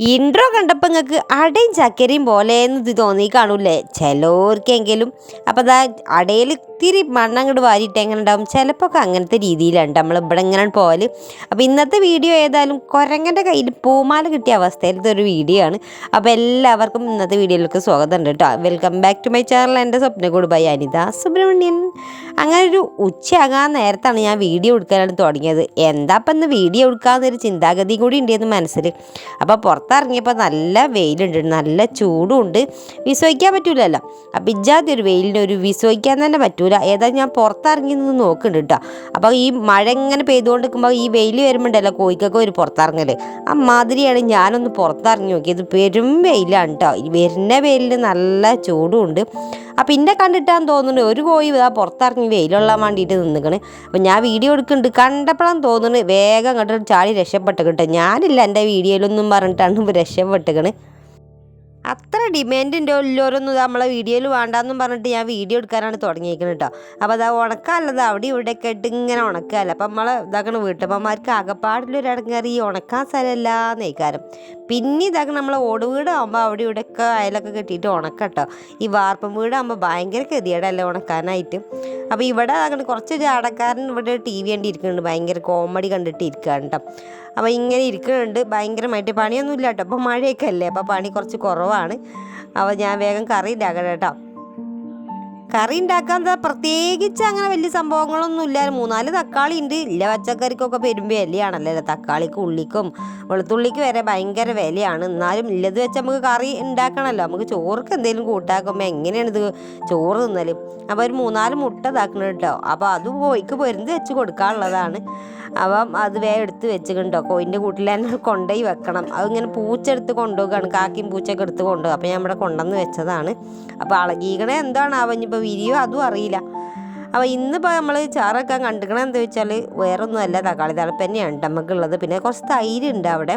Intro കണ്ടപ്പോൾ നിങ്ങൾക്ക് അടയും ചക്കരയും പോലെ ഇത് തോന്നി കാണൂലേ ചിലവർക്കെങ്കിലും അപ്പോൾ അതാ അടയിൽ ഇത്തിരി മണ്ണങ്ങോട്ട് വാരിയിട്ട് എങ്ങനെ ഉണ്ടാവും? ചിലപ്പോൾ ഒക്കെ അങ്ങനത്തെ രീതിയിലാണ് നമ്മൾ ഇവിടെ ഇങ്ങനെ പോകൽ അപ്പോൾ ഇന്നത്തെ വീഡിയോ ഏതായാലും കുരങ്ങന്റെ കയ്യിൽ പൂമാല കിട്ടിയ അവസ്ഥയിലത്തെ ഒരു വീഡിയോ ആണ്. അപ്പോൾ എല്ലാവർക്കും ഇന്നത്തെ വീഡിയോയിലേക്ക് സ്വാഗതം ഉണ്ട് കേട്ടോ welcome back to my channel എന്റെ സ്വപ്ന കൂട് ബൈ അനിത സുബ്രഹ്മണ്യൻ. അങ്ങനെ ഒരു ഉച്ചയാകാൻ നേരത്താണ് ഞാൻ വീഡിയോ എടുക്കാനാണ് തുടങ്ങിയത്. എന്താ ഇപ്പം ഇന്ന് വീഡിയോ എടുക്കാമെന്നൊരു ചിന്താഗതി കൂടി ഉണ്ടായിരുന്നു മനസ്സിൽ അപ്പോൾ പുറത്തിറങ്ങിയപ്പോൾ നല്ല വെയിലുണ്ട്. നല്ല ചൂടും ഉണ്ട്. വിശ്വസിക്കാൻ പറ്റൂലല്ലോ. അപ്പം ഇജാതി ഒരു വെയിലിന് ഒരു വിശ്വസിക്കാൻ തന്നെ പറ്റൂല ഏതായാലും ഞാൻ പുറത്തിറങ്ങി നിന്ന് നോക്കുന്നുണ്ട് കേട്ടോ അപ്പോൾ ഈ മഴ ഇങ്ങനെ പെയ്തുകൊണ്ട് നിൽക്കുമ്പോൾ ഈ വെയിൽ വരുമ്പോണ്ടല്ലോ കോഴിക്കൊക്കെ ഒരു പുറത്തിറങ്ങൽ ആ മാതിരിയാണ് ഞാനൊന്ന് പുറത്തിറങ്ങി നോക്കിയത്. പെരും വെയിലാണ് കേട്ടോ വരുന്ന വെയിലിൽ നല്ല ചൂടുമുണ്ട്. അപ്പം ഇന്നെ കണ്ടിട്ടാന്ന് തോന്നുന്നു ഒരു കോഴി ഇതാ പുറത്തിറങ്ങി വെയിലുള്ള വേണ്ടിയിട്ട് നിന്നിക്കണ്. അപ്പം ഞാൻ വീഡിയോ എടുക്കുന്നുണ്ട്. കണ്ടപ്പോഴാണ് തോന്നുന്നത് വേഗം അങ്ങോട്ട് ചാടി രക്ഷപ്പെട്ട് കേട്ടോ ഞാനില്ല എന്റെ വീഡിയോയിലൊന്നും പറഞ്ഞിട്ടാണ് രക്ഷപ്പെട്ടുകണ് അത്ര ഡിമാൻഡിന്റെ ഉള്ളവരൊന്നും നമ്മളെ വീഡിയോയിൽ വേണ്ടാന്നും പറഞ്ഞിട്ട് ഞാൻ വീഡിയോ എടുക്കാനാണ് തുടങ്ങിയിരിക്കുന്നത് കേട്ടോ. അപ്പോൾ അതാ ഉണക്കാല്ലത് അവിടെ ഇവിടെ ഒക്കെ ഇട്ട് ഇങ്ങനെ ഉണക്കാല്ല. അപ്പം നമ്മളെ ഇതാക്കണ വീട്ടമ്മമാർക്ക് അകപ്പാടിലൊരു അടങ്ങാറ് ഈ ഉണക്കാൻ സ്ഥലമല്ല നെയ്ക്കാരം പിന്നെ ഇതാക്കണം നമ്മളെ ഓട് വീടാകുമ്പോൾ അവിടെ ഇവിടെ ഒക്കെ അയലൊക്കെ കെട്ടിയിട്ട് ഉണക്കട്ടോ ഈ വാർപ്പം വീടാകുമ്പോൾ ഭയങ്കര ഗതികേടല്ലേ ഉണക്കാനായിട്ട്. അപ്പോൾ ഇവിടെ അതാക്കണ കുറച്ച് ചാടക്കാരൻ ഇവിടെ ടി വി കണ്ടി ഇരിക്കുന്നുണ്ട് ഭയങ്കര കോമഡി കണ്ടിട്ട് ഇരിക്കുകയാണ് കേട്ടോ. അപ്പോൾ ഇങ്ങനെ ഇരിക്കുന്നുണ്ട്. ഭയങ്കരമായിട്ട് പണിയൊന്നുമില്ല കേട്ടോ. അപ്പോൾ മഴയൊക്കെ അല്ലേ? അപ്പോൾ പണി കുറച്ച് കുറവാണ് അപ്പോൾ ഞാൻ വേഗം കറി ഉണ്ടാക്കണം കേട്ടോ. കറി ഉണ്ടാക്കാൻ പ്രത്യേകിച്ച് അങ്ങനെ വലിയ സംഭവങ്ങളൊന്നും ഇല്ല. മൂന്നാൽ തക്കാളി ഉണ്ട്. ഇല്ല പച്ചക്കറിക്കൊക്കെ പെരും വിലയാണല്ലോ തക്കാളിക്കും ഉള്ളിക്കും വെളുത്തുള്ളിക്ക് വരെ ഭയങ്കര വിലയാണ്. എന്നാലും ഇല്ലത് വെച്ച് നമുക്ക് കറി ഉണ്ടാക്കണമല്ലോ. നമുക്ക് ചോർക്ക് എന്തെങ്കിലും കൂട്ടാക്കുമ്പോൾ എങ്ങനെയാണ് ഇത് ചോറ് തിന്നൽ അപ്പോൾ ഒരു മൂന്നാൽ മുട്ട ഇതാക്കണം കേട്ടോ. അപ്പോൾ അത് കോഴിക്ക് പൊരുന്ന് വെച്ച് കൊടുക്കാനുള്ളതാണ്. അപ്പം അത് വേഗം എടുത്ത് വെച്ചിട്ടുണ്ടോ കോയിന്റെ കൂട്ടിൽ തന്നെ കൊണ്ടുപോയി വെക്കണം. അതിങ്ങനെ പൂച്ചെടുത്ത് കൊണ്ടുപോകുകയാണ് കാക്കിയും പൂച്ചയൊക്കെ എടുത്ത് കൊണ്ടുപോകും അപ്പോൾ ഞാൻ ഇവിടെ കൊണ്ടുവന്ന് വെച്ചതാണ്. അപ്പോൾ അളകീകണേ എന്താണ്? അവനിപ്പോൾ വിരിയോ അതും അറിയില്ല. അപ്പോൾ ഇന്നിപ്പോൾ നമ്മൾ ചാറൊക്കെ കണ്ടുക്കണത് എന്താ വെച്ചാൽ വേറൊന്നുമല്ല തക്കാളി തളപ്പ് തന്നെയാണ് നമുക്കുള്ളത് പിന്നെ കുറച്ച് തൈര് ഉണ്ട് അവിടെ.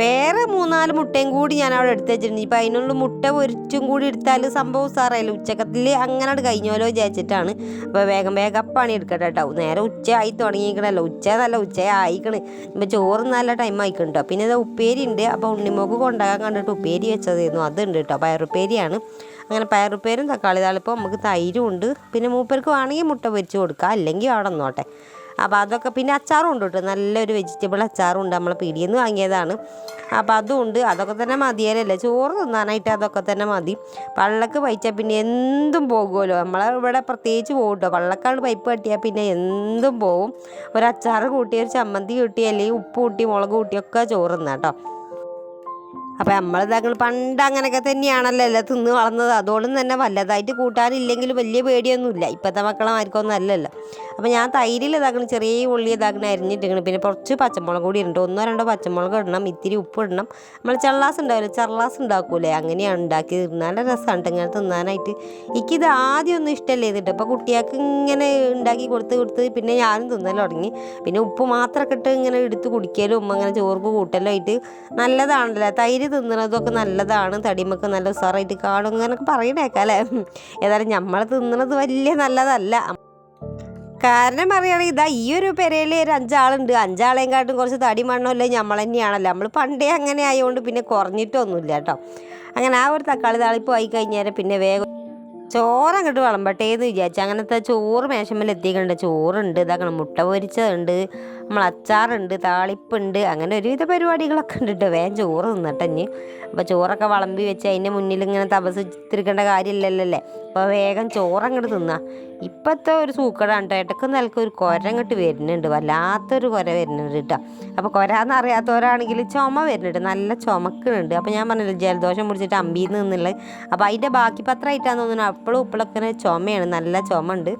വേറെ മൂന്നാൽ മുട്ടയും കൂടി ഞാൻ അവിടെ എടുത്ത് വെച്ചിട്ടുണ്ട്. ഇപ്പം അതിനുള്ള മുട്ട പൊരിച്ചും കൂടി എടുത്താൽ സംഭവം സാറായാലും ഉച്ചക്കത്തിൽ അങ്ങനെ കഴിഞ്ഞോലോ വിചാരിച്ചിട്ടാണ്. അപ്പോൾ വേഗം വേഗം പണി എടുക്കട്ടെ കേട്ടോ നേരെ ഉച്ച ആയി തുടങ്ങിയിരിക്കണല്ലോ. ഉച്ച നല്ല ഉച്ച ആയിക്കണ് ഇപ്പം ചോറ് നല്ല ടൈം ആയിക്കണ്ടോ പിന്നെ ഇത് ഉപ്പേരി ഉണ്ട്. അപ്പോൾ ഉണ്ണിമോക്ക് കൊണ്ടാകാൻ കണ്ടിട്ട് ഉപ്പേരി വെച്ചതായിരുന്നു. അതുണ്ട് കേട്ടോ പയറുപ്പേരിയാണ്. അങ്ങനെ പയറുപ്പേരും തക്കാളി താളിപ്പോൾ നമുക്ക് തൈരും ഉണ്ട്. പിന്നെ മൂപ്പർക്ക് വേണമെങ്കിൽ മുട്ട പൊരിച്ച് കൊടുക്കാം അല്ലെങ്കിൽ അവിടെ നിന്നോട്ടെ. അപ്പോൾ അതൊക്കെ പിന്നെ അച്ചാറും ഉണ്ട് കേട്ടോ. നല്ലൊരു വെജിറ്റബിൾ അച്ചാറും ഉണ്ട്. നമ്മളെ പീടിയിൽ നിന്ന് വാങ്ങിയതാണ്. അപ്പോൾ അതും ഉണ്ട്. അതൊക്കെ തന്നെ മതിയല്ലേ? ചോറ് തിന്നാനായിട്ട് അതൊക്കെ തന്നെ മതി. പള്ളക്ക് പൈച്ചാൽ പിന്നെ എന്തും പോകുമല്ലോ. നമ്മളെ ഇവിടെ പ്രത്യേകിച്ച് പോകും കേട്ടോ. പള്ളക്കാണ് പൈപ്പ് കട്ടിയാൽ പിന്നെ എന്തും പോകും. ഒരു അച്ചാറ് കൂട്ടി ഒരു ചമ്മന്തി കൂട്ടി അല്ലെങ്കിൽ ഉപ്പ് കൂട്ടി മുളക് കൂട്ടിയൊക്കെ ചോറ് തിന്നാം കേട്ടോ. അപ്പോൾ നമ്മളിതാക്കൾ പണ്ട് അങ്ങനെയൊക്കെ തന്നെയാണല്ലോ എല്ലാം തിന്ന് വളർന്നത്. അതുകൊണ്ടും തന്നെ വല്ലതായിട്ട് കൂട്ടാനില്ലെങ്കിലും വലിയ പേടിയൊന്നുമില്ല. ഇപ്പോഴത്തെ മക്കളെ ആർക്കൊന്നും അല്ലല്ലോ. അപ്പം ഞാൻ തൈരിൽ ഇതാക്കണം ചെറിയ ഉള്ളി ഇതാക്കണം അരിഞ്ഞിട്ടിരിക്കണം പിന്നെ കുറച്ച് പച്ചമുളക് കൂടി ഇടണം. ഒന്നോ രണ്ടോ പച്ചമുളക് ഇടണം. ഇത്തിരി ഉപ്പ് ഇടണം. നമ്മൾ ചള്ളാസ് ഉണ്ടാവില്ല? ചള്ളാസ് ഉണ്ടാക്കൂലേ? അങ്ങനെയാണ് ഉണ്ടാക്കി നല്ല രസമാണ് ഇങ്ങനെ തിന്നാനായിട്ട്. എനിക്കിത് ആദ്യം ഒന്നും ഇഷ്ടമല്ലേ ഇതിട്ട് അപ്പോൾ കുട്ടികൾക്ക് ഇങ്ങനെ ഉണ്ടാക്കി കൊടുത്ത് കൊടുത്ത് പിന്നെ ഞാനും തിന്നൽ തുടങ്ങി. പിന്നെ ഉപ്പ് മാത്രമൊക്കെ ഇട്ട് ഇങ്ങനെ എടുത്ത് കുടിക്കലും അങ്ങനെ ചോർക്ക് കൂട്ടലും ആയിട്ട് നല്ലതാണല്ലോ. തൈര് തിന്നണതൊക്കെ നല്ലതാണ് തടിമൊക്കെ നല്ല ഉസാറായിട്ട് കാണും എന്നൊക്കെ പറയണേക്കാം അല്ലേ? ഏതായാലും നമ്മൾ തിന്നണത് വലിയ നല്ലതല്ല. കാരണം പറയുകയാണെങ്കിൽ ഇതാ ഈ ഒരു പെരയിൽ ഒരു അഞ്ചാളുണ്ട്. അഞ്ചാളെയും കാട്ടും കുറച്ച് തടി മണ്ണല്ലേ നമ്മൾ തന്നെയാണല്ലോ. നമ്മൾ പണ്ടേ അങ്ങനെ ആയതുകൊണ്ട് പിന്നെ കുറഞ്ഞിട്ടൊന്നുമില്ല കേട്ടോ. അങ്ങനെ ആ ഒരു തക്കാളി താളിപ്പ് ആയി കഴിഞ്ഞാൽ പിന്നെ വേഗം ചോറ് അങ്ങോട്ട് വിളമ്പട്ടെ എന്ന് വിചാരിച്ചു. അങ്ങനത്തെ ചോറ് മേശമ്മൽ എത്തിയിട്ടുണ്ട്. ചോറുണ്ട് ഇതാക്കണം മുട്ട പൊരിച്ചതുണ്ട്. നമ്മൾ അച്ചാറുണ്ട് താളിപ്പുണ്ട് അങ്ങനെ ഒരുവിധ പരിപാടികളൊക്കെ ഉണ്ട് വേഗം ചോറ് തിന്നട്ടഞ്ഞ് അപ്പോൾ ചോറൊക്കെ വളമ്പി വെച്ച് അതിന്റെ മുന്നിൽ ഇങ്ങനെ തപസിച്ചിരിക്കേണ്ട കാര്യമില്ലല്ലേ അപ്പോൾ വേഗം ചോറങ്ങോട്ട് തിന്നാ. ഇപ്പോഴത്തെ ഒരു സൂക്കടാണ് കേട്ടോ ഇടയ്ക്ക് നിലയ്ക്ക് ഒരു കുരങ്ങോട്ട് വരുന്നുണ്ട്. വല്ലാത്തൊരു കൊര വരുന്നുണ്ട് കേട്ടോ അപ്പോൾ കുരാന്ന് അറിയാത്തവരാണെങ്കിൽ ചുമ വരുന്നുണ്ട്. നല്ല ചുമക്കുന്നുണ്ട്. അപ്പോൾ ഞാൻ പറഞ്ഞില്ല ജലദോഷം പിടിച്ചിട്ട് അമ്പിയിൽ നിന്നുള്ളത് അപ്പോൾ അതിന്റെ ബാക്കി പത്രമായിട്ടാണെന്ന് തോന്നുന്നു. അപ്പോഴും ഇപ്പോഴൊക്കെ ചുമയാണ്. നല്ല ചുമ ഉണ്ട്.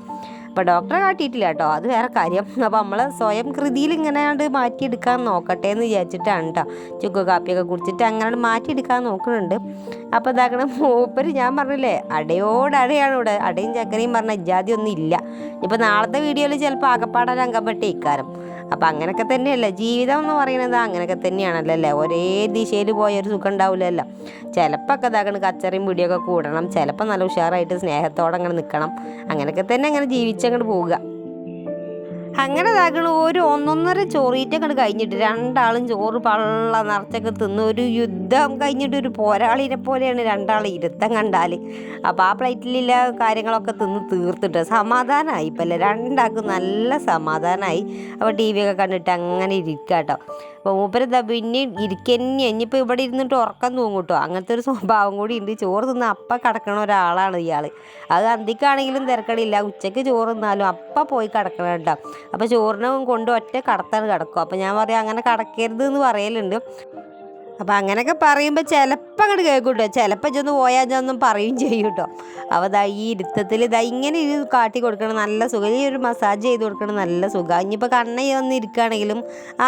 അപ്പോൾ ഡോക്ടറെ കാട്ടിയിട്ടില്ല കേട്ടോ അത് വേറെ കാര്യം. അപ്പോൾ നമ്മൾ സ്വയം കൃതിയിൽ ഇങ്ങനെ അങ്ങോട്ട് മാറ്റിയെടുക്കാൻ നോക്കട്ടെ എന്ന് വിചാരിച്ചിട്ടാണ് കേട്ടോ ചുക്ക് കാപ്പിയൊക്കെ കുടിച്ചിട്ട് അങ്ങനെ മാറ്റിയെടുക്കാൻ നോക്കുന്നുണ്ട് അപ്പോൾ ഇതാക്കണം മൂപ്പര് ഞാൻ പറഞ്ഞില്ലേ അടയോടടയാണ് ഇവിടെ. അടയും ചക്കരയും പറഞ്ഞ ഇജാതി ഒന്നും ഇല്ല. ഇപ്പോൾ നാളത്തെ വീഡിയോയിൽ ചിലപ്പോൾ ആകപ്പാടാൻ അങ്കപ്പെട്ടേ അപ്പം അങ്ങനെയൊക്കെ തന്നെയല്ലേ? ജീവിതം എന്ന് പറയുന്നത് അങ്ങനെയൊക്കെ തന്നെയാണല്ലോ അല്ലേ? ഒരേ ദിശയിൽ പോയ ഒരു സുഖം ഉണ്ടാവില്ലല്ലോ ചിലപ്പോൾ ഒക്കെ ഇതാക്കണം കച്ചറയും പിടിയൊക്കെ കൂടണം. ചിലപ്പോൾ നല്ല ഉഷാറായിട്ട് സ്നേഹത്തോടെ അങ്ങനെ നിൽക്കണം അങ്ങനെയൊക്കെ തന്നെ അങ്ങനെ ജീവിച്ചങ്ങോട്ട് പോവുക. അങ്ങനെ ഇതാക്കണ ഒരു ഒന്നൊന്നര ചോറീറ്റൊക്കെ കഴിഞ്ഞിട്ട് രണ്ടാളും ചോറ് പള്ള നിറച്ചൊക്കെ തിന്ന് ഒരു യുദ്ധം കഴിഞ്ഞിട്ട് ഒരു പോരാളിനെ പോലെയാണ് രണ്ടാൾ ഇരുത്തം കണ്ടാൽ അപ്പോൾ ആ പ്ലേറ്റിലില്ല കാര്യങ്ങളൊക്കെ തിന്ന് തീർത്തിട്ട് സമാധാനമായി ഇപ്പം അല്ലേ രണ്ടാൾക്കും നല്ല സമാധാനമായി അപ്പോൾ ടി വി ഒക്കെ കണ്ടിട്ട് അങ്ങനെ ഇരിക്കുക കേട്ടോ അപ്പോൾ മൂപ്പരെന്താ പിന്നെ ഇരിക്കന്നെ ഇനിയിപ്പോൾ ഇവിടെ ഇരുന്നിട്ട് ഉറക്കം തൂങ്ങും അങ്ങനത്തെ ഒരു സ്വഭാവം കൂടി ഉണ്ട്. ചോറ് തിന്ന് അപ്പം കിടക്കണ ഒരാളാണ് ഇയാൾ അത് അന്തിക്കാണെങ്കിലും തിരക്കടില്ല. ഉച്ചയ്ക്ക് ചോറ് തിന്നാലും അപ്പം പോയി കിടക്കണം കേട്ടോ. അപ്പോൾ ചോറിനെ കൊണ്ട് ഒറ്റ കടത്താണ് കിടക്കും അപ്പോൾ ഞാൻ പറയാം അങ്ങനെ കടക്കരുത് എന്ന് പറയലുണ്ട്. അപ്പം അങ്ങനെയൊക്കെ പറയുമ്പോൾ ചിലപ്പോൾ അങ്ങോട്ട് കേൾക്കും കേട്ടോ ചിലപ്പോൾ ചെന്ന് പോയാൽ ചെന്നും പറയും ചെയ്യും കേട്ടോ അപ്പോൾ ദാ ഈ ഇരുത്തത്തിൽ ഇതാ ഇങ്ങനെ ഇത് കാട്ടി കൊടുക്കണം നല്ല സുഖം. ഈ ഒരു മസാജ് ചെയ്ത് കൊടുക്കണം നല്ല സുഖം. ഇനിയിപ്പോൾ കണ്ണ വന്നിരിക്കുകയാണെങ്കിലും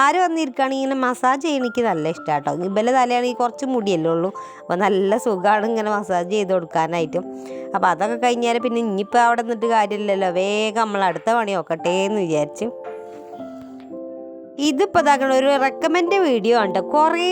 ആര് വന്നിരിക്കുകയാണെങ്കിൽ ഇങ്ങനെ മസാജ് ചെയ്യണം എനിക്ക് നല്ല ഇഷ്ടമാണ് കേട്ടോ ഇബലെ തലയാണെങ്കിൽ കുറച്ച് മുടിയല്ലേ ഉള്ളൂ. അപ്പോൾ നല്ല സുഖമാണ് ഇങ്ങനെ മസാജ് ചെയ്ത് കൊടുക്കാനായിട്ടും. അപ്പോൾ അതൊക്കെ കഴിഞ്ഞാൽ പിന്നെ ഇനിയിപ്പോൾ അവിടെ നിന്നിട്ട് കാര്യമില്ലല്ലോ. വേഗം നമ്മൾ അടുത്ത പണി നോക്കട്ടെ എന്ന് വിചാരിച്ചു. ഇതിപ്പോൾ ഇതാക്കണ ഒരു റെക്കമെൻഡ് വീഡിയോ ഉണ്ട് കുറേ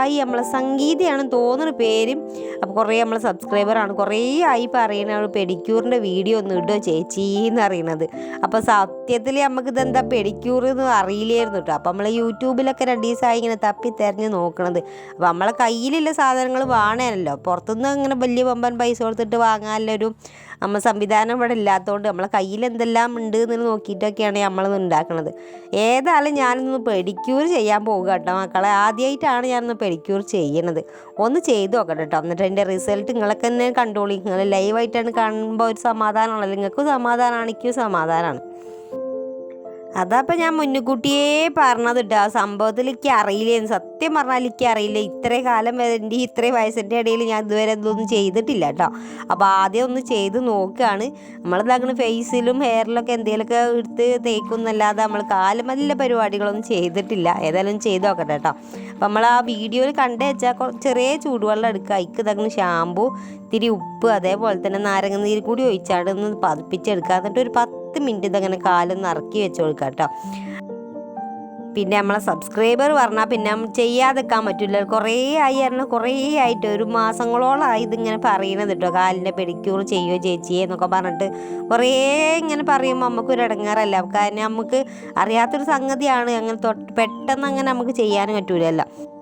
ആയി നമ്മളെ സംഗീതയാണ് തോന്നുന്ന പേരും. അപ്പോൾ കുറേ നമ്മളെ സബ്സ്ക്രൈബറാണ് കുറേ ആയി പറയണ പെഡിക്യൂറിന്റെ വീഡിയോ ഒന്ന് ഇടുക ചേച്ചി എന്ന് അറിയണത് അപ്പോൾ സത്യത്തിൽ നമുക്ക് ഇതെന്താ പെഡിക്യൂർ എന്ന് അറിയില്ലായിരുന്നു കേട്ടോ അപ്പോൾ നമ്മൾ യൂട്യൂബിലൊക്കെ രണ്ട് ദിവസമായി ഇങ്ങനെ തപ്പി തിരഞ്ഞ് നോക്കണത്. അപ്പോൾ നമ്മളെ കയ്യിലുള്ള സാധനങ്ങൾ വാങ്ങാനല്ലോ പുറത്തുനിന്ന് ഇങ്ങനെ വലിയ പമ്പൻ പൈസ കൊടുത്തിട്ട് വാങ്ങാനുള്ളൊരു നമ്മൾ സംവിധാനം ഇവിടെ ഇല്ലാത്തതുകൊണ്ട് നമ്മളെ കയ്യിൽ എന്തെല്ലാം ഉണ്ട് എന്ന് നോക്കിയിട്ടൊക്കെയാണ് നമ്മളത് ഉണ്ടാക്കുന്നത് ഏതായാലും ഞാനൊന്ന് പെഡിക്യൂർ ചെയ്യാൻ പോകുക കേട്ടോ മക്കളെ. ആദ്യമായിട്ടാണ് ഞാനൊന്ന് പെഡിക്യൂർ ചെയ്യണത്. ഒന്ന് ചെയ്ത് നോക്കട്ടെ കേട്ടോ. എന്നിട്ട് എന്റെ റിസൾട്ട് നിങ്ങളൊക്കെ തന്നെ കണ്ടോളി. നിങ്ങൾ ലൈവായിട്ടാണ് കാണുമ്പോൾ ഒരു സമാധാനമാണല്ലോ. നിങ്ങൾക്കും സമാധാനമാണ് എനിക്കും സമാധാനമാണ്. അതപ്പോൾ ഞാൻ മുന്നുകൂട്ടിയേ പറഞ്ഞത് കേട്ടോ ആ സംഭവത്തിൽ എനിക്ക് അറിയില്ലേന്ന് സത്യം പറഞ്ഞാൽ എനിക്ക് അറിയില്ല? ഇത്രയും കാലം എന്റെ ഇത്രയും വയസ്സിന്റെ ഇടയിൽ ഞാൻ ഇതുവരെ ഇതൊന്നും ചെയ്തിട്ടില്ല കേട്ടോ. അപ്പോൾ ആദ്യം ഒന്ന് ചെയ്ത് നോക്കുകയാണ് നമ്മളിതാക്കണ ഫേസിലും ഹെയറിലൊക്കെ എന്തെങ്കിലുമൊക്കെ എടുത്ത് തേക്കുന്നല്ലാതെ നമ്മൾ കാലം നല്ല പരിപാടികളൊന്നും ചെയ്തിട്ടില്ല. ഏതായാലും ചെയ്ത് നോക്കട്ടെ കേട്ടോ. അപ്പം നമ്മൾ ആ വീഡിയോയിൽ കണ്ടു വെച്ചാൽ ചെറിയ ചൂടുവെള്ളം എടുക്കുക. അതിക്ക് ഇതാക്കണ ഷാമ്പു ഇത്തിരി ഉപ്പ് അതേപോലെ തന്നെ നാരങ്ങ നീര് കൂടി ഒഴിച്ചാണ്ട് ഒന്ന് പതിപ്പിച്ചെടുക്കുക. എന്നിട്ട് ഒരു പത്ത് മിനിറ്റ് ഇതങ്ങനെ കാലൊന്ന് ഇറക്കി വെച്ച് കൊടുക്കുക കേട്ടോ പിന്നെ നമ്മളെ സബ്സ്ക്രൈബർ പറഞ്ഞാൽ പിന്നെ ചെയ്യാതെക്കാൻ പറ്റില്ല കുറേ ആയി പറഞ്ഞാൽ കുറേ ആയിട്ട് ഒരു മാസങ്ങളോളമായി ഇതിങ്ങനെ പറയണത് കേട്ടോ കാലിന്റെ പെഡിക്യൂർ ചെയ്യുമോ ചേച്ചിയെ എന്നൊക്കെ പറഞ്ഞിട്ട് കുറേ ഇങ്ങനെ പറയുമ്പോൾ നമുക്കൊരു ഇടങ്ങാറല്ല കാരണം നമുക്ക് അറിയാത്തൊരു സംഗതിയാണ്. അങ്ങനെ പെട്ടെന്ന് അങ്ങനെ നമുക്ക് ചെയ്യാനും പറ്റൂലല്ലോ.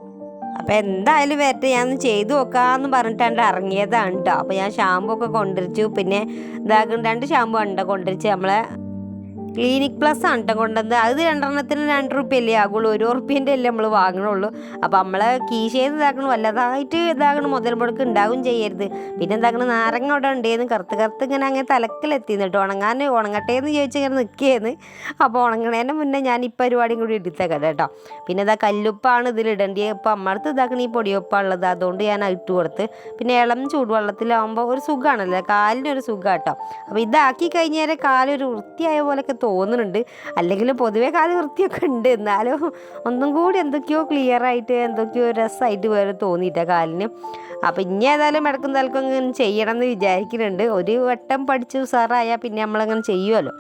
അപ്പോൾ എന്തായാലും വരട്ടെ ഞാൻ ചെയ്തു നോക്കാമെന്ന് പറഞ്ഞിട്ടാണ്ട് ഇറങ്ങിയതാണ് കേട്ടോ അപ്പോൾ ഞാൻ ഷാമ്പു ഒക്കെ കൊണ്ടിരിച്ചു പിന്നെ ഇതാക്കുന്ന രണ്ട് ഷാമ്പു ഉണ്ട് കൊണ്ടുവരിച്ച് നമ്മളെ. ക്ലിനിക് പ്ലസ് ആണ് കേട്ടോ കൊണ്ടുവന്നത്. അത് രണ്ടെണ്ണത്തിന് രണ്ട് റുപ്യല്ലേ ആകുള്ളൂ. ഒരു റുപ്യന്റെ അല്ലേ നമ്മൾ വാങ്ങണുള്ളൂ. അപ്പോൾ നമ്മളെ കീശയിൽ ഇതാക്കണം. വല്ലതായിട്ട് ഇതാകണം മുതൽ മുടക്ക് ഉണ്ടാവും ചെയ്യരുത്. പിന്നെ എന്താക്കണം? നാരങ്ങ അവിടെ ഉണ്ടേന്ന് കറുത്ത് കറുത്ത് ഇങ്ങനെ അങ്ങനെ തലക്കിലെത്തി എന്നിട്ട് ഉണങ്ങാൻ ഉണങ്ങട്ടെ എന്ന് ചോദിച്ച് ഇങ്ങനെ നിൽക്കുകയെന്ന് അപ്പോൾ ഉണങ്ങണേന്റെ മുന്നേ ഞാൻ ഈ പരിപാടിയും കൂടി എടുത്തേക്കാം കേട്ടോ പിന്നെ ഇതാ കല്ലുപ്പാണ് ഇതിലിടേണ്ടി ഇപ്പം ഇപ്പോൾ അമ്മഅടുത്ത് ഇതാക്കണ ഈ പൊടിയൊപ്പുള്ളത് അതുകൊണ്ട് ഞാൻ ഇട്ട് കൊടുത്ത്. പിന്നെ ഇളം ചൂടുവെള്ളത്തിലാവുമ്പോൾ ഒരു സുഖമാണല്ലോ കാലിനൊരു സുഖം കേട്ടോ അപ്പോൾ ഇതാക്കി കഴിഞ്ഞാൽ കാലൊരു വൃത്തിയായ പോലെയൊക്കെ തോന്നുന്നുണ്ട്. അല്ലെങ്കിൽ പൊതുവേ കാൽ വൃത്തിയൊക്കെ ഉണ്ട്. എന്നാലും ഒന്നും കൂടി എന്തൊക്കെയോ ക്ലിയർ ആയിട്ട് എന്തൊക്കെയോ രസമായിട്ട് വേറെ തോന്നിയിട്ട കാലിന്. അപ്പം ഇനി ഏതായാലും ഇടക്കും തലക്കും ചെയ്യണം എന്ന് വിചാരിക്കുന്നുണ്ട് ഒരു വട്ടം പഠിച്ചു ഉസാറായാൽ പിന്നെ നമ്മളങ്ങനെ ചെയ്യുമല്ലോ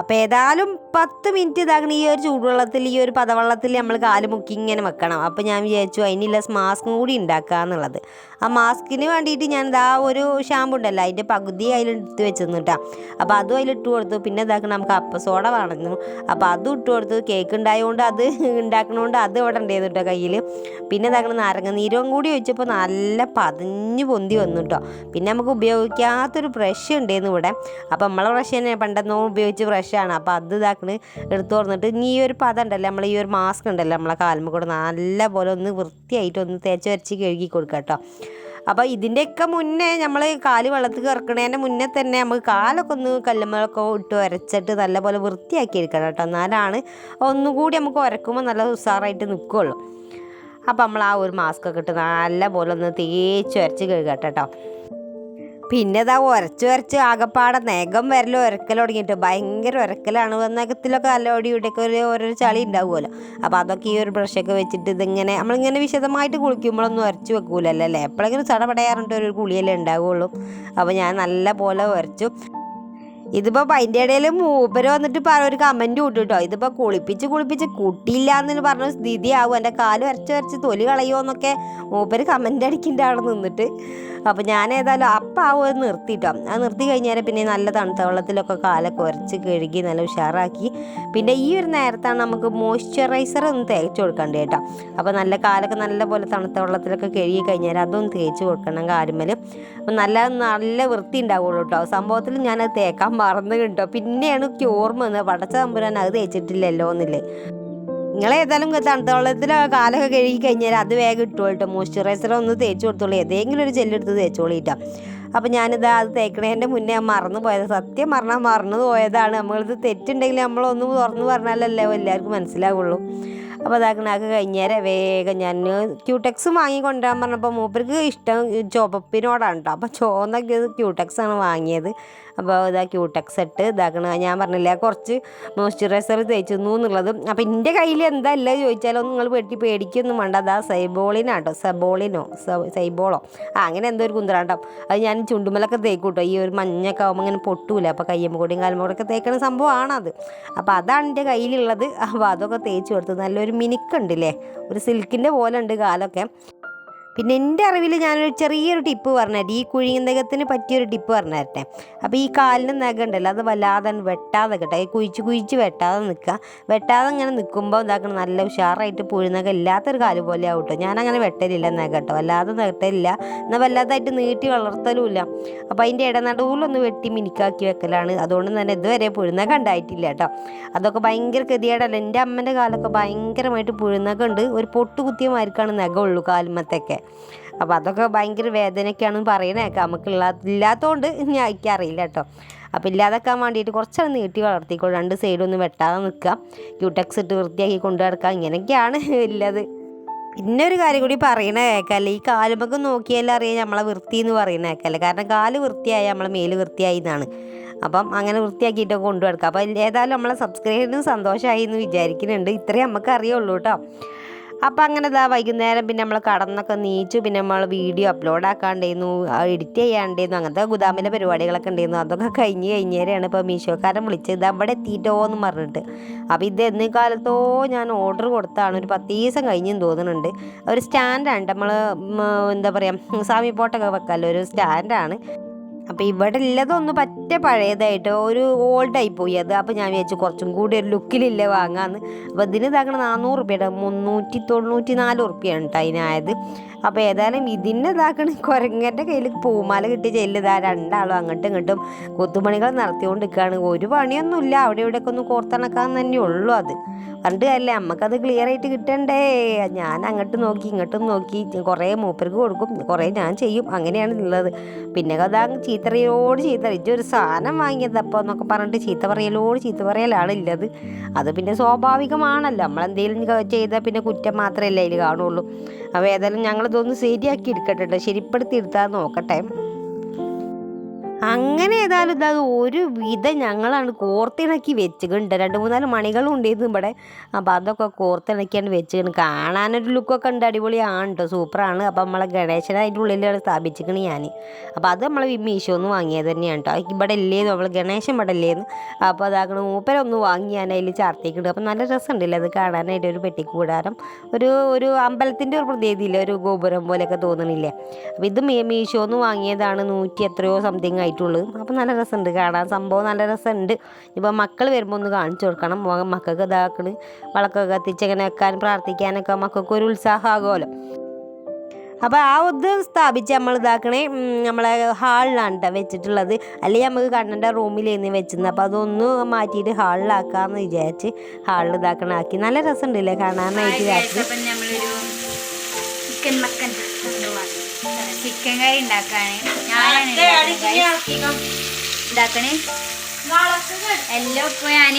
അപ്പോൾ ഏതായാലും പത്ത് മിനിറ്റ് ഇതാകണം. ഈ ഒരു ചൂടുവെള്ളത്തിൽ ഈ ഒരു പതവെള്ളത്തിൽ നമ്മൾ കാൽ മുക്കി ഇങ്ങനെ വെക്കണം. അപ്പോൾ ഞാൻ വിചാരിച്ചു അതിനുള്ള മാസ്കും കൂടി ഉണ്ടാക്കുക എന്നുള്ളത്. ആ മാസ്കിന് വേണ്ടിയിട്ട് ഞാൻ ഇതാ ഒരു ഷാമ്പു ഉണ്ടല്ലോ അതിന്റെ പകുതി അതിലെടുത്ത് കേട്ടോ അപ്പോൾ അതും അതിലിട്ട് കൊടുത്തു. പിന്നെ ഇതാക്കണം നമുക്ക് അപ്പ സോഡ വേണമെന്നു അപ്പോൾ അതും ഇട്ട് കൊടുത്തു. കേക്ക് ഉണ്ടായതുകൊണ്ട് അത് ഉണ്ടാക്കണോണ്ട് അത് ഇവിടെ ഉണ്ടായിരുന്നു കേട്ടോ കയ്യിൽ പിന്നെ ഇതാക്കണം നാരങ്ങ നീരവും കൂടി വെച്ചപ്പോൾ നല്ല പതിഞ്ഞ് പൊന്തി വന്നു കേട്ടോ പിന്നെ നമുക്ക് ഉപയോഗിക്കാത്തൊരു ബ്രഷ് ഉണ്ടായിരുന്നു ഇവിടെ. അപ്പോൾ നമ്മളെ ബ്രഷ് തന്നെ പണ്ടെന്നോ ഉപയോഗിച്ച ബ്രഷാണ് അപ്പോൾ അത് ഇതാക്കണ്. എടുത്തു തുറന്നിട്ട് ഇനി ഈ ഒരു പദം ഉണ്ടല്ലോ നമ്മൾ ഈ ഒരു മാസ്ക് ഉണ്ടല്ലോ നമ്മളെ കാൽമ കൂടെ നല്ല പോലെ ഒന്ന് വൃത്തിയായിട്ട് ഒന്ന് തേച്ച് വരച്ച് കഴുകി കൊടുക്കുക കേട്ടോ അപ്പോൾ ഇതിന്റെയൊക്കെ മുന്നേ നമ്മൾ കാൽ വെള്ളത്തിൽ കിറക്കണേന്റെ മുന്നേ തന്നെ നമുക്ക് കാലൊക്കെ ഒന്ന് കല്ലുമ്മലൊക്കെ ഇട്ട് ഉരച്ചിട്ട് നല്ലപോലെ വൃത്തിയാക്കി എടുക്കണം കേട്ടോ എന്നാലാണ് ഒന്നുകൂടി നമുക്ക് ഉരക്കുമ്പോൾ നല്ല ഉഷാറായിട്ട് നിൽക്കുള്ളൂ അപ്പോൾ നമ്മൾ ആ ഒരു മാസ്ക് ഒക്കെ ഇട്ട് നല്ല പോലെ ഒന്ന് തേച്ച് ഉരച്ച് കഴുകട്ടെ കേട്ടോ പിന്നെ ഇതാ ഉരച്ച് ഉരച്ച് ആകപ്പാടെ നേഗം വരലും ഉരക്കൽ തുടങ്ങിയിട്ട് ഭയങ്കര ഉരക്കലാണ്. നഖത്തിലൊക്കെ നല്ല ഒടി ഇവിടെയൊക്കെ ഒരു ഓരോ ചളി ഉണ്ടാവുമല്ലോ. അപ്പോൾ അതൊക്കെ ഈ ഒരു ബ്രഷൊക്കെ വെച്ചിട്ട് ഇതിങ്ങനെ നമ്മളിങ്ങനെ വിശദമായിട്ട് കുളിക്കുമ്പോഴൊന്നും ഉരച്ച് വെക്കൂലല്ലോ അല്ലേ? എപ്പോഴെങ്കിലും ചടപടയാറിട്ട് ഒരു കുളിയല്ലേ ഉണ്ടാവുള്ളൂ. അപ്പോൾ ഞാൻ നല്ല പോലെ ഉരച്ചു. ഇതിപ്പോൾ അതിന്റെ ഇടയിൽ മൂപ്പര് വന്നിട്ട് ഒരു കമന്റ് വിട്ടു ഇതിപ്പോൾ കുളിപ്പിച്ച് കുളിപ്പിച്ച് കുട്ടിയില്ല എന്ന് പറഞ്ഞ സ്ഥിതിയാവും. എന്റെ കാൽ വരച്ച് വരച്ച് തൊലി കളയുമോ എന്നൊക്കെ മൂപ്പര് കമന്റ് അടിക്കേണ്ട അവിടെ നിന്നിട്ട്. അപ്പോൾ ഞാൻ ഏതായാലും അപ്പം ആ ഒരു നിർത്തിയിട്ടോ അത് നിർത്തി കഴിഞ്ഞാൽ പിന്നെ നല്ല തണുത്ത വെള്ളത്തിലൊക്കെ കാലൊക്കെ ഉരച്ച് കഴുകി നല്ല ഉഷാറാക്കി. പിന്നെ ഈ ഒരു നേരത്താണ് നമുക്ക് മോയ്സ്ചറൈസർ ഒന്ന് തേച്ച് കൊടുക്കേണ്ടത് കേട്ടോ അപ്പോൾ നല്ല കാലൊക്കെ നല്ല പോലെ തണുത്ത വെള്ളത്തിലൊക്കെ കഴുകി കഴിഞ്ഞാൽ അതൊന്ന് തേച്ച് കൊടുക്കണം കാലുമ്മൽ അപ്പം നല്ല നല്ല വൃത്തി ഉണ്ടാവുള്ളൂ കേട്ടോ സംഭവത്തിൽ ഞാൻ അത് തേക്കാൻ മറന്നു കേട്ടോ പിന്നെയാണ് എനിക്ക് ഓർമ്മ വന്നത്. പടച്ച തമ്പുരാൻ അത് തേച്ചിട്ടില്ലല്ലോ എന്നില്ലേ നിങ്ങൾ ഏതായാലും തണുത്തവെള്ളത്തിൽ കാലൊക്കെ കഴുകി കഴിഞ്ഞാൽ അത് വേഗം ഇട്ടു കേട്ടോ മോയ്സ്ചറൈസർ ഒന്ന് തേച്ച് കൊടുത്തോളൂ. ഏതെങ്കിലും ഒരു ജെല്ലെടുത്ത് തേച്ചോളിട്ടോ അപ്പം ഞാനിത് അത് തേക്കണേന്റെ മുന്നേ മറന്നു പോയത്. സത്യം പറഞ്ഞാൽ മറന്നു പോയതാണ്. നമ്മളിത് തെറ്റുണ്ടെങ്കിൽ നമ്മളൊന്ന് തുറന്നു പറഞ്ഞാലല്ലേ എല്ലാവർക്കും മനസ്സിലാവുള്ളൂ. അപ്പോൾ അതാക്കണാക്ക് കഴിഞ്ഞേരെ വേഗം ഞാൻ ക്യൂടെക്സ് വാങ്ങി കൊണ്ടുവരാൻ പറഞ്ഞപ്പോൾ മൂപ്പർക്ക് ഇഷ്ടം ചുവപ്പിനോടാണ് കേട്ടോ അപ്പോൾ ചുവന്ന ക്യൂടെക്സ് ആണ് വാങ്ങിയത്. അപ്പോൾ ഇതാ ക്യൂടെക്സ് ഇട്ട് ഇതാക്കണ ഞാൻ പറഞ്ഞില്ല കുറച്ച് മോയ്സ്ചറൈസർ തേച്ചിരുന്നു എന്നുള്ളത്. അപ്പോൾ എന്റെ കയ്യിൽ എന്താ ചോദിച്ചാലോ നിങ്ങൾ വെട്ടി പേടിക്കൊന്നും വേണ്ട. അതാ സൈബോളിനാട്ടോ സബോളിനോ സൈബോളോ. ആ അങ്ങനെ എന്തോ ഒരു കുന്തറാട്ടോ അത് ഞാൻ ചുണ്ടുമലൊക്കെ തേക്കും കേട്ടോ ഈ ഒരു മഞ്ഞൊക്കെ ആകുമ്പോൾ ഇങ്ങനെ പൊട്ടൂല. അപ്പോൾ കയ്യമ്മ കൂടിയും കാലുമ്പോഴൊക്കെ തേക്കണ സംഭവമാണത് അപ്പോൾ അതാണ് എന്റെ കയ്യിലുള്ളത്. അപ്പോൾ അതൊക്കെ തേച്ച് കൊടുത്ത് നല്ലൊരു മിനുക്കുണ്ടല്ലേ ഒരു സിൽക്കിന്റെ പോലെ ഉണ്ട് കാലൊക്കെ. പിന്നെ എന്റെ അറിവിൽ ഞാനൊരു ചെറിയൊരു ടിപ്പ് പറഞ്ഞുതരാം ഈ കുഴിന്തകത്തിന് പറ്റിയൊരു ടിപ്പ് പറഞ്ഞു തരട്ടെ അപ്പോൾ ഈ കാലിന് നഖം ഉണ്ടല്ലോ അത് വല്ലാതെ വെട്ടാതെ കേട്ടോ ഈ കുഴിച്ച് കുഴിച്ച് വെട്ടാതെ നിൽക്കുക. വെട്ടാതെ ഇങ്ങനെ നിൽക്കുമ്പോൾ ഇതാക്കണം നല്ല ഉഷാറായിട്ട് പുഴുനകം ഇല്ലാത്തൊരു കാൽ പോലെ ആവും ഞാനങ്ങനെ വെട്ടലില്ല നഖം കേട്ടോ. വല്ലാതെ വെട്ടലില്ല. എന്നാൽ വല്ലാതായിട്ട് നീട്ടി വളർത്തലുമില്ല. അപ്പോൾ അതിന്റെ ഇടനടുവിലൊന്ന് വെട്ടി മിനിക്കാക്കി വെക്കലാണ്. അതുകൊണ്ട് തന്നെ ഇതുവരെ പുഴുനകം ഉണ്ടായിട്ടില്ല കേട്ടോ. അതൊക്കെ ഭയങ്കര ഗതികേടല്ല? എന്റെ അമ്മന്റെ കാലൊക്കെ ഭയങ്കരമായിട്ട് പുഴുനകം ഉണ്ട്. ഒരു പൊട്ടുകുത്തിയ മാർക്കാണ് നഖമുള്ളൂ കാലുമത്തൊക്കെ അപ്പോൾ അതൊക്കെ ഭയങ്കര വേദനയൊക്കെയാണ് പറയണേ നമുക്ക് ഇല്ലാ ഇല്ലാത്തതുകൊണ്ട് ഞാൻ എനിക്കറിയില്ല കേട്ടോ. അപ്പോൾ ഇല്ലാതാക്കാൻ വേണ്ടിയിട്ട് കുറച്ചൊന്ന് നീട്ടി വളർത്തിക്കോ. രണ്ട് സൈഡും ഒന്ന് വെട്ടാതെ നിൽക്കുക. ക്യൂടെക്സ് ഇട്ട് വൃത്തിയാക്കി കൊണ്ടു നടക്കുക. ഇങ്ങനെയൊക്കെയാണ് ഇല്ലത് പിന്നെ ഒരു കാര്യം കൂടി പറയണ കേക്കല്ലേ ഈ കാലുമൊക്കെ നോക്കിയാലും അറിയാം നമ്മളെ വൃത്തി എന്ന് പറയുന്ന കേക്കല്ലേ കാരണം കാൽ വൃത്തിയായി നമ്മളെ മേൽ വൃത്തിയായി എന്നാണ്. അപ്പം അങ്ങനെ വൃത്തിയാക്കിയിട്ട് കൊണ്ടു നടക്കാം അപ്പം ഏതായാലും നമ്മളെ സബ്സ്ക്രൈബറിന് സന്തോഷമായി എന്ന് വിചാരിക്കുന്നുണ്ട്. ഇത്രയും നമുക്ക് അറിയുള്ളൂ കേട്ടോ. അപ്പം അങ്ങനെ ഇതാ വൈകുന്നേരം പിന്നെ നമ്മൾ കടന്നൊക്കെ നീച്ചു പിന്നെ നമ്മൾ വീഡിയോ അപ്ലോഡ് ആക്കാണ്ടായിരുന്നു എഡിറ്റ് ചെയ്യാണ്ടായിരുന്നു അങ്ങനത്തെ ഗുദാമിന്റെ പരിപാടികളൊക്കെ ഉണ്ടായിരുന്നു. അതൊക്കെ കഴിഞ്ഞ് കഴിഞ്ഞേരെയാണ് ഇപ്പോൾ മീശോക്കാരൻ വിളിച്ചത്. ഇത് അവിടെ എത്തിയിട്ടോ എന്ന് പറഞ്ഞിട്ട്. അപ്പോൾ ഇത് എന്നീ കാലത്തോ ഞാൻ ഓർഡർ കൊടുത്താണ്. ഒരു പത്ത് ദിവസം കഴിഞ്ഞെന്ന് തോന്നുന്നുണ്ട്. ഒരു സ്റ്റാൻഡാണ് നമ്മൾ എന്താ പറയുക സാമി പോട്ടൊക്കെ വെക്കാമല്ലോ ഒരു സ്റ്റാൻഡാണ് അപ്പോൾ ഇവിടെ ഉള്ളതൊന്ന് പറ്റ പഴയതായിട്ട് ഒരു ഓൾഡായി പോയി അത് അപ്പോൾ ഞാൻ വിചാരിച്ചു കുറച്ചും കൂടി ഒരു ലുക്കിലില്ല വാങ്ങാന്ന്. അപ്പോൾ ഇതിന് ഇതാക്കണ നാനൂറ് റുപ്യയുടെ മുന്നൂറ്റി തൊണ്ണൂറ്റി നാല് റുപ്യാണ് കേട്ടോ അതിനായത്. അപ്പോൾ ഏതായാലും ഇതിന്റെ ഇതാക്കണ കുരങ്ങന്റെ കയ്യിൽ പൂമാല കിട്ടി ചെല്ലുതാ രണ്ടാളും അങ്ങോട്ടും ഇങ്ങോട്ടും കൊത്തുപണികൾ നടത്തിക്കൊണ്ട് നിൽക്കുകയാണ് ഒരു പണിയൊന്നുമില്ല. അവിടെ ഇവിടെയൊക്കെ ഒന്ന് കോർത്തിണക്കാൻ തന്നെ ഉള്ളൂ അത്. പറഞ്ഞിട്ട് അല്ലേ നമുക്കത് ക്ലിയർ ആയിട്ട് കിട്ടണ്ടേ? ഞാൻ അങ്ങോട്ട് നോക്കി ഇങ്ങോട്ടും നോക്കി. കുറേ മൂപ്പർക്ക് കൊടുക്കും. കുറേ ഞാൻ ചെയ്യും. അങ്ങനെയാണ് ഉള്ളത്. പിന്നെ കഥ ചീത്തറയോട് ചീത്ത ഇജ്ജ് ഒരു സാധനം വാങ്ങിയത് അപ്പോൾ എന്നൊക്കെ പറഞ്ഞിട്ട് ചീത്ത പറയലോട് ചീത്ത പറയലാണ് ഇല്ലത്. അത് പിന്നെ സ്വാഭാവികമാണല്ലോ. നമ്മളെന്തെങ്കിലും ചെയ്താൽ പിന്നെ കുറ്റം മാത്രമല്ലേ അതിൽ കാണുള്ളൂ. അപ്പോൾ ഏതായാലും ഞങ്ങളിതൊന്ന് ശരിയാക്കി എടുക്കട്ടെ കേട്ടോ ശരിപ്പെടുത്തി എടുത്താൽ നോക്കട്ടെ. അങ്ങനെ ഏതായാലും ഇതാ ഒരു വിധം ഞങ്ങളാണ് കോർത്തിണക്കി വെച്ചുകൊണ്ട് രണ്ട് മൂന്നാൽ മണികളും ഉണ്ടായിരുന്നു ഇവിടെ അപ്പോൾ അതൊക്കെ കോർത്തിണക്കിയാണ് വെച്ചുകൊണ്ട് കാണാനൊരു ലുക്കൊക്കെ ഉണ്ട് അടിപൊളിയാണ് കേട്ടോ സൂപ്പറാണ്. അപ്പോൾ നമ്മളെ ഗണേശനെ അതിന്റെ ഉള്ളിലാണ് സ്ഥാപിച്ചിരിക്കണ് ഞാൻ അപ്പോൾ അത് നമ്മൾ മീഷോന്ന് വാങ്ങിയത് തന്നെയാണ് കേട്ടോ ഇവിടെ ഇല്ലേന്ന് നമ്മൾ ഗണേശൻ ഇവിടെ ഇല്ലേന്ന് അപ്പോൾ അതാക്കണ മൂപ്പരൊന്ന് വാങ്ങി ഞാൻ അതിൽ ചാർത്തിയിട്ടുണ്ട് അപ്പോൾ നല്ല രസമുണ്ടല്ലേ അത് കാണാനായിട്ട് ഒരു പെട്ടി പെട്ടിക്കൂടാരം ഒരു ഒരു അമ്പലത്തിന്റെ ഒരു പ്രത്യേകതയില്ലേ ഒരു ഗോപുരം പോലെയൊക്കെ തോന്നണില്ലേ? അപ്പോൾ ഇത് മീഷോന്ന് വാങ്ങിയതാണ് നൂറ്റി എത്രയോ സംതിങ് ആയിട്ടുള്ളൂ. അപ്പോൾ നല്ല രസമുണ്ട് കാണാൻ. സംഭവം നല്ല രസമുണ്ട്. ഇപ്പോൾ മക്കൾ വരുമ്പോൾ ഒന്ന് കാണിച്ചു കൊടുക്കണം. മക്കൾക്ക് ഇതാക്കണ്. വിളക്കൊക്കെ കത്തിച്ച് ഇങ്ങനെ വെക്കാനും പ്രാർത്ഥിക്കാനൊക്കെ മക്കൾക്ക് ഒരു ഉത്സാഹമാകുമല്ലോ അപ്പോൾ ആ ഇത് സ്ഥാപിച്ച് നമ്മൾ ഇതാക്കണേ നമ്മളെ ഹാളിലാണ് കേട്ടോ വെച്ചിട്ടുള്ളത്. അല്ലെങ്കിൽ നമുക്ക് കണ്ണന്റെ റൂമിലേന്ന് വെച്ചിരുന്നത് അപ്പോൾ അതൊന്ന് മാറ്റിയിട്ട് ഹാളിലാക്കാമെന്ന് വിചാരിച്ച് ഹാളിൽ ഇതാക്കണ ആക്കി. നല്ല രസമുണ്ടല്ലേ കാണാനായിട്ട് രാത്രി. ചിക്കൻ ചിക്കൻ കറി ഉണ്ടാക്കാണ് ഞാനാണ് ഉണ്ടാക്കണേ? എല്ലാം ഇപ്പൊ ഞാൻ.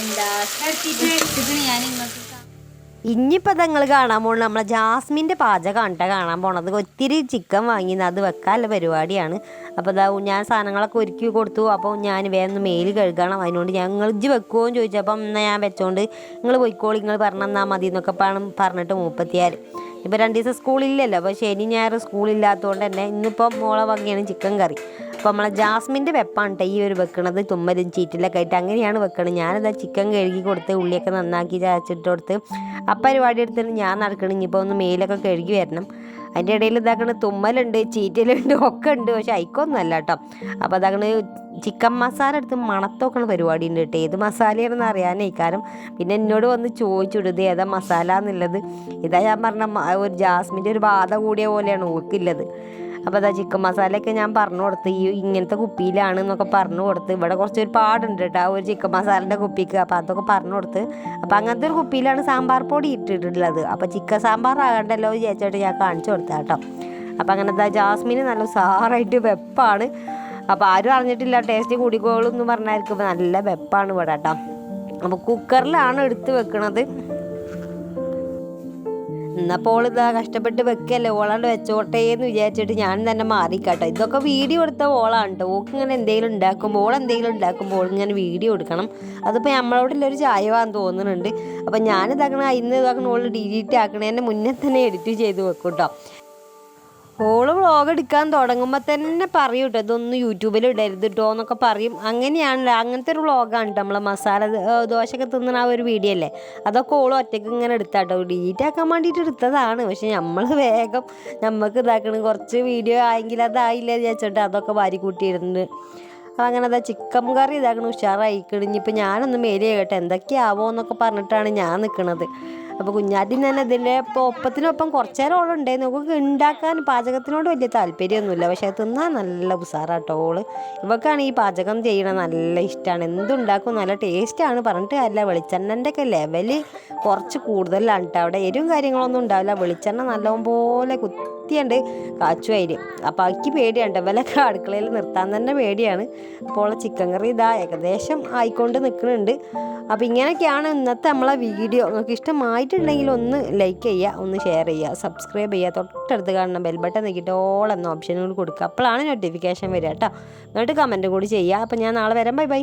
എന്താ? ഞാൻ ഇനിയിപ്പോൾ നിങ്ങൾ കാണാൻ പോകുന്നത് നമ്മളെ ജാസ്മിന്റെ പാചകം കേട്ടോ കാണാൻ പോണത്. ഒത്തിരി ചിക്കൻ വാങ്ങി അത് വെക്കാനുള്ള പരിപാടിയാണ്. അപ്പോൾ ഇതാ ഞാൻ സാധനങ്ങളൊക്കെ ഒരുക്കി കൊടുത്തു. അപ്പോൾ ഞാൻ വേഗം മേൽ കഴുകണം. അതിനോണ്ട് ഞങ്ങൾ ഇജ്ജ് വെക്കുമോ എന്ന് ചോദിച്ചപ്പം എന്നാൽ ഞാൻ വെച്ചോണ്ട് നിങ്ങൾ പോയിക്കോളി നിങ്ങൾ പറഞ്ഞെന്നാൽ മതി എന്നൊക്കെ പറഞ്ഞിട്ട് മുപ്പത്തിയാറ് ഇപ്പോൾ രണ്ട് ദിവസം സ്കൂളില്ലല്ലോ അപ്പോൾ ശനി ഞായർ സ്കൂളില്ലാത്തതുകൊണ്ട് തന്നെ ഇന്നിപ്പം മോളെ വകയാണ് ചിക്കൻ കറി. അപ്പോൾ നമ്മളെ ജാസ്മിന്റെ വെപ്പാണ് കേട്ടോ ഈ ഒരു വെക്കണത് തുമ്മലും ചീറ്റിലൊക്കെ ആയിട്ട് അങ്ങനെയാണ് വെക്കണത്. ഞാനിതാ ചിക്കൻ കഴുകി കൊടുത്ത് ഉള്ളിയൊക്കെ നന്നാക്കി ചാച്ചിട്ട് കൊടുത്ത് ആ പരിപാടി എടുത്തിട്ട് ഞാൻ നടക്കണം ഇനിയിപ്പോൾ ഒന്ന് മേലൊക്കെ കഴുകി വരണം. അതിന്റെ ഇടയിൽ ഇതാക്കണ തുമ്മലുണ്ട് ചീറ്റലുണ്ട് ഒക്കെ ഉണ്ട് പക്ഷെ അയക്കൊന്നുമല്ല കേട്ടോ. അപ്പോൾ അതാക്കണ ചിക്കൻ മസാല എടുത്ത് മണത്തോക്കണ പരിപാടി ഉണ്ട് കേട്ടോ. ഏത് മസാലയാണെന്ന് അറിയാനേ കാരണം പിന്നെ എന്നോട് വന്ന് ചോദിച്ചിടുത് ഏതാ മസാല എന്നുള്ളത്. ഇതാ ഞാൻ പറഞ്ഞ ഒരു ജാസ്മിന്റെ ഒരു ബാധ കൂടിയ പോലെയാണ് ഓക്കില്ലത് അപ്പോൾ അതാ ചിക്കൻ മസാലയൊക്കെ ഞാൻ പറഞ്ഞു കൊടുത്ത് ഈ ഇങ്ങനത്തെ കുപ്പിയിലാണ് എന്നൊക്കെ പറഞ്ഞു കൊടുത്ത്. ഇവിടെ കുറച്ച് ഒരു പാടുണ്ട് കേട്ടോ ആ ഒരു ചിക്കൻ മസാലന്റെ കുപ്പിക്ക്. അപ്പോൾ അതൊക്കെ പറഞ്ഞു കൊടുത്ത്. അപ്പോൾ അങ്ങനത്തെ ഒരു കുപ്പിയിലാണ് സാമ്പാർ പൊടി ഇട്ടിട്ടുള്ളത്. അപ്പോൾ ചിക്കൻ സാമ്പാർ ആകണ്ടല്ലോ വിചാരിച്ചിട്ട് ഞാൻ കാണിച്ചു കൊടുത്താ കേട്ടോ. അപ്പോൾ അങ്ങനത്തെ ജാസ്മിന് നല്ല സാറായിട്ട് വെപ്പാണ്. അപ്പോൾ ആരും അറിഞ്ഞിട്ടില്ല ടേസ്റ്റ് കൂടിക്കോളും എന്ന് പറഞ്ഞായിരിക്കും. നല്ല വെപ്പാണ് ഇവിടെ കേട്ടോ. അപ്പോൾ കുക്കറിലാണ് എടുത്ത് വെക്കണത്. എന്നപ്പോൾ ഇതാ കഷ്ടപ്പെട്ട് വെക്കല്ലേ? ഓളാണ്ട് വെച്ചോട്ടെ എന്ന് വിചാരിച്ചിട്ട് ഞാൻ തന്നെ മാറിക്കാട്ടോ. ഇതൊക്കെ വീഡിയോ എടുത്ത ഓളാണ് കേട്ടോ ഓക്ക് ഇങ്ങനെ എന്തെങ്കിലും ഉണ്ടാക്കുമ്പോൾ ഓൾ എന്തെങ്കിലും ഉണ്ടാക്കുമ്പോൾ ഇങ്ങനെ വീഡിയോ എടുക്കണം. അതിപ്പോൾ നമ്മളോടുള്ള ഒരു ചായവാന്ന് തോന്നുന്നുണ്ട്. അപ്പം ഞാൻ ഇതാക്കണ ഇന്ന് ഇതാക്കണ ഓൾ ഡിലീറ്റ് ആക്കണേന്റെ മുന്നേ തന്നെ എഡിറ്റ് ചെയ്ത് വെക്കും കേട്ടോ ഓൾ വ്ളോഗ് എടുക്കാൻ തുടങ്ങുമ്പോൾ തന്നെ പറയും കേട്ടോ ഇതൊന്നും യൂട്യൂബിൽ ഇടരുത് കേട്ടോ എന്നൊക്കെ പറയും. അങ്ങനെയാണല്ലോ അങ്ങനത്തെ ഒരു വ്ളോഗാണ് കേട്ടോ നമ്മളെ മസാല ദോശയൊക്കെ തിന്നുന്ന ആ ഒരു വീഡിയോ അല്ലേ? അതൊക്കെ ഓൾ ഒറ്റയ്ക്ക് ഇങ്ങനെ എടുത്താട്ടോ ഡിലീറ്റ് ആക്കാൻ വേണ്ടിയിട്ട് എടുത്തതാണ്. പക്ഷെ നമ്മൾ വേഗം നമുക്ക് ഇതാക്കണം. കുറച്ച് വീഡിയോ ആയെങ്കിൽ അതായില്ല വിചാരിച്ചോട്ടെ അതൊക്കെ വാരി കൂട്ടിയിട്ടുണ്ട് അപ്പം അങ്ങനെ അതാ ചിക്കൻ കറി ഇതാക്കണം. ഉഷാറായി കിണിഞ്ഞിപ്പോൾ ഞാനൊന്ന് മേലെ കേട്ടോ എന്തൊക്കെയാവോ എന്നൊക്കെ പറഞ്ഞിട്ടാണ് ഞാൻ നിൽക്കുന്നത് അപ്പോൾ കുഞ്ഞാറ്റിന് തന്നെ ഇതിന്റെ ഇപ്പോൾ ഒപ്പത്തിനൊപ്പം കുറച്ച് നേരം ഓളുണ്ടായിരുന്നു നമുക്ക് ഉണ്ടാക്കാൻ പാചകത്തിനോട് വലിയ താല്പര്യമൊന്നുമില്ല. പക്ഷേ തിന്നാൻ നല്ല ഉസാറാട്ടോ ഓൾ. ഇവക്കാണ് ഈ പാചകം ചെയ്യണത് നല്ല ഇഷ്ടമാണ് എന്തുണ്ടാക്കും നല്ല ടേസ്റ്റാണ് പറഞ്ഞിട്ട് അല്ല വെളിച്ചെണ്ണന്റെ ഒക്കെ ലെവൽ കുറച്ച് കൂടുതലാണ് കേട്ടോ അവിടെ എരും കാര്യങ്ങളൊന്നും ഉണ്ടാവില്ല. വെളിച്ചെണ്ണ നല്ലപോലെ കുത്തിയുണ്ട് കാച്ചുവൈര് അപ്പോൾ അക്കി പേടിയാണ് ഇവലൊക്കെ അടുക്കളയിൽ നിർത്താൻ തന്നെ പേടിയാണ്. അപ്പോൾ ചിക്കൻ കറി ഇതാ ഏകദേശം ആയിക്കൊണ്ട് നിൽക്കുന്നുണ്ട് അപ്പോൾ ഇങ്ങനെയൊക്കെയാണ് ഇന്നത്തെ നമ്മളെ വീഡിയോ നിങ്ങൾക്ക് ഇഷ്ടമായിട്ടുണ്ടെങ്കിൽ ഒന്ന് ലൈക്ക് ചെയ്യുക ഒന്ന് ഷെയർ ചെയ്യുക സബ്സ്ക്രൈബ് ചെയ്യുക. തൊട്ടടുത്ത് കാണുന്ന ബെൽ ബട്ടൺ നിൽക്കിയിട്ട് ഓൾ എന്ന ഓപ്ഷനുകൾ കൂടി കൊടുക്കുക. അപ്പോഴാണ് നോട്ടിഫിക്കേഷൻ വരിക കേട്ടോ. എന്നിട്ട് കമന്റും കൂടി ചെയ്യുക. അപ്പോൾ ഞാൻ നാളെ വരാം. Bye bye